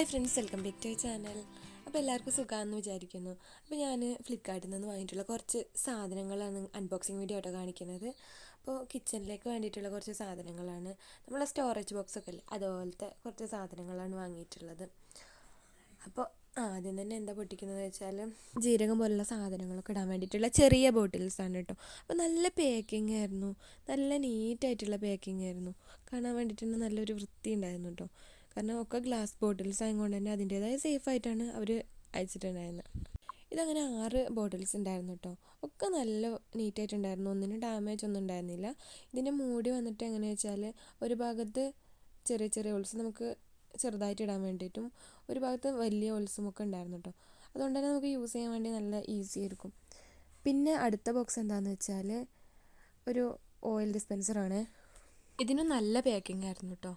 Hi friends welcome back to channel അപ്പോൾ എല്ലാവർക്കും സുഖമാണെന്ന് വിചാരിക്കുന്നു. അപ്പോൾ ഞാൻ ഫ്ലിപ്കാർട്ടിൽ നിന്ന് വാങ്ങിയിട്ടുള്ള കുറച്ച് സാധനങ്ങളാണ് അൺബോക്സിങ് വീഡിയോ ആയിട്ട് കാണിക്കുന്നത്. അപ്പോൾ കിച്ചണിലേക്ക് വേണ്ടിയിട്ടുള്ള കുറച്ച് സാധനങ്ങളാണ്. നമ്മളെ സ്റ്റോറേജ് ബോക്സൊക്കെ അല്ലേ? അതുപോലത്തെ കുറച്ച് സാധനങ്ങളാണ് വാങ്ങിയിട്ടുള്ളത്. അപ്പോൾ ആദ്യം തന്നെ എന്താ പൊട്ടിക്കുന്നത് വെച്ചാൽ ജീരകം പോലുള്ള സാധനങ്ങളൊക്കെ ഇടാൻ വേണ്ടിയിട്ടുള്ള ചെറിയ ബോട്ടിൽസാണ് കേട്ടോ. അപ്പോൾ നല്ല പാക്കിംഗ് ആയിരുന്നു. നല്ല നീറ്റായിട്ടുള്ള പാക്കിംഗ് ആയിരുന്നു. കാണാൻ വേണ്ടിയിട്ട് നല്ലൊരു വൃത്തി ഉണ്ടായിരുന്നു കേട്ടോ. കാരണം ഒക്കെ ഗ്ലാസ് ബോട്ടിൽസ് ആയതുകൊണ്ട് തന്നെ അതിന്റേതായ സേഫ് ആയിട്ടാണ് അവർ അയച്ചിട്ടുണ്ടായിരുന്നത് ഇതങ്ങനെ ആറ് ബോട്ടിൽസ് ഉണ്ടായിരുന്നു കേട്ടോ ഒക്കെ നല്ല നീറ്റായിട്ടുണ്ടായിരുന്നു ഒന്നിനും ഡാമേജ് ഒന്നും ഉണ്ടായിരുന്നില്ല. ഇതിന്റെ മൂടി വന്നിട്ട് എങ്ങനെയാ വെച്ചാൽ ഒരു ഭാഗത്ത് ചെറിയ ചെറിയ ഹോൾസ് നമുക്ക് ചെറുതായിട്ട് ഇടാൻ വേണ്ടിയിട്ടും ഒരു ഭാഗത്ത് വലിയ ഹോൾസും ഒക്കെ ഉണ്ടായിരുന്നു കേട്ടോ അതുകൊണ്ട് തന്നെ നമുക്ക് യൂസ് ചെയ്യാൻ വേണ്ടി നല്ല ഈസി ആയിരിക്കും. പിന്നെ അടുത്ത ബോക്സ് എന്താണെന്ന് വെച്ചാൽ ഒരു ഓയിൽ ഡിസ്പെൻസറാണ് ഇതിന് നല്ല പാക്കിംഗ് ആയിരുന്നു കേട്ടോ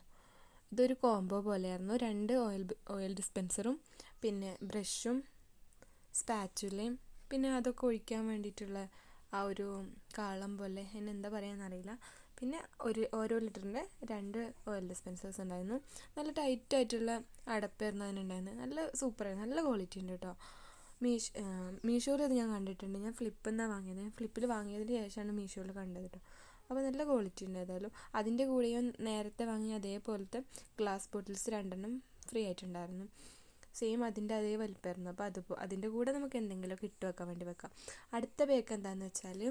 ഇതൊരു കോംബോ പോലെയായിരുന്നു. രണ്ട് ഓയിൽ ഓയിൽ ഡിസ്പെൻസറും പിന്നെ ബ്രഷും സ്പാച്ചുലയും പിന്നെ അതൊക്കെ ഒഴിക്കാൻ വേണ്ടിയിട്ടുള്ള ആ ഒരു കാളം പോലെ എന്നെന്താ എന്താ പറയുകയെന്നറിയില്ല പിന്നെ ഒരു ഓരോ ലിറ്ററിന്റെ രണ്ട് ഓയിൽ ഡിസ്പെൻസേഴ്സ് ഉണ്ടായിരുന്നു. നല്ല ടൈറ്റ് ആയിട്ടുള്ള അടപ്പായിരുന്നു അതിനുണ്ടായിരുന്നത് നല്ല സൂപ്പറായിരുന്നു നല്ല ക്വാളിറ്റി ഉണ്ട് കേട്ടോ. മീഷ് മീഷോയിൽ അത് ഞാൻ കണ്ടിട്ടുണ്ട്. ഞാൻ ഫ്ലിപ്പിൽ നിന്നാണ് വാങ്ങിയത്. ഫ്ലിപ്പിൽ വാങ്ങിയതിന് ശേഷമാണ് മീഷോയിൽ കണ്ടത് കേട്ടോ. അപ്പോൾ നല്ല ക്വാളിറ്റി ഉണ്ട് ഏതായാലും. അതിന്റെ കൂടെയും നേരത്തെ വാങ്ങിയ അതേപോലത്തെ ഗ്ലാസ് ബോട്ടിൽസ് രണ്ടെണ്ണം ഫ്രീ ആയിട്ടുണ്ടായിരുന്നു. സെയിം അതിന്റെ അതേ വലിപ്പമായിരുന്നു. അപ്പോൾ അത് അതിന്റെ കൂടെ നമുക്ക് എന്തെങ്കിലുമൊക്കെ ഇട്ട് വെക്കാൻ വേണ്ടി വെക്കാം. അടുത്ത ബേക്ക് എന്താണെന്ന് വെച്ചാൽ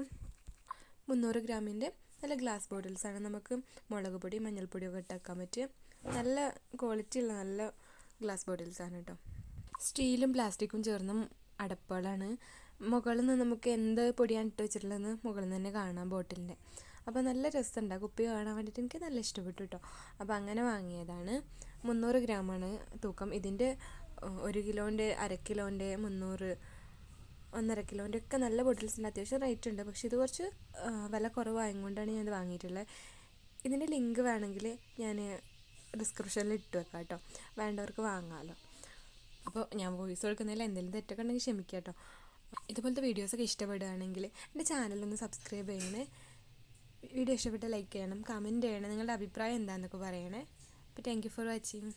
മുന്നൂറ് ഗ്രാമിന്റെ നല്ല ഗ്ലാസ് ബോട്ടിൽസാണ് നമുക്ക് മുളക് പൊടി മഞ്ഞൾപ്പൊടിയൊക്കെ ഇട്ട് വെക്കാൻ പറ്റിയ നല്ല ക്വാളിറ്റി ഉള്ള നല്ല ഗ്ലാസ് ബോട്ടിൽസാണ് കേട്ടോ സ്റ്റീലും പ്ലാസ്റ്റിക്കും ചേർന്ന അടപ്പുകളാണ്. മുകളിൽ നിന്ന് നമുക്ക് എന്ത് പൊടിയാണ് ഇട്ട് വെച്ചിട്ടുള്ളതെന്ന് മുകളിൽ നിന്ന് തന്നെ കാണാം ബോട്ടിലിന്റെ അപ്പോൾ നല്ല രസമുണ്ട്. ആ കുപ്പി കാണാൻ വേണ്ടിയിട്ട് എനിക്ക് നല്ല ഇഷ്ടപ്പെട്ടു കേട്ടോ അപ്പോൾ അങ്ങനെ വാങ്ങിയതാണ്. മുന്നൂറ് ഗ്രാമാണ് തൂക്കം. ഇതിന്റെ ഒരു കിലോന്റെ അര കിലോന്റെ മുന്നൂറ് ഒന്നര കിലോന്റെ ഒക്കെ നല്ല ബോട്ടിൽസിന്റെ അത്യാവശ്യം റേറ്റ് ഉണ്ട്. പക്ഷേ ഇത് കുറച്ച് വില കുറവായതുകൊണ്ടാണ് ഞാനത് വാങ്ങിയിട്ടുള്ളത്. ഇതിന്റെ ലിങ്ക് വേണമെങ്കിൽ ഞാൻ ഡിസ്ക്രിപ്ഷനിൽ ഇട്ട് വെക്കാം കേട്ടോ വേണ്ടവർക്ക് വാങ്ങാമല്ലോ അപ്പോൾ ഞാൻ വോയിസ് കൊടുക്കുന്നതിൽ എന്തെങ്കിലും തെറ്റൊക്കെ ഉണ്ടെങ്കിൽ ക്ഷമിക്കാം കേട്ടോ ഇതുപോലത്തെ വീഡിയോസൊക്കെ ഇഷ്ടപ്പെടുകയാണെങ്കിൽ എന്റെ ചാനലൊന്ന് സബ്സ്ക്രൈബ് ചെയ്യണേ. വീഡിയോ ഇഷ്ടപ്പെട്ട ലൈക്ക് ചെയ്യണം കമന്റ് ചെയ്യണം. നിങ്ങളുടെ അഭിപ്രായം എന്താണെന്നൊക്കെ പറയണേ. അപ്പോൾ താങ്ക് യു ഫോർ വാച്ചിങ്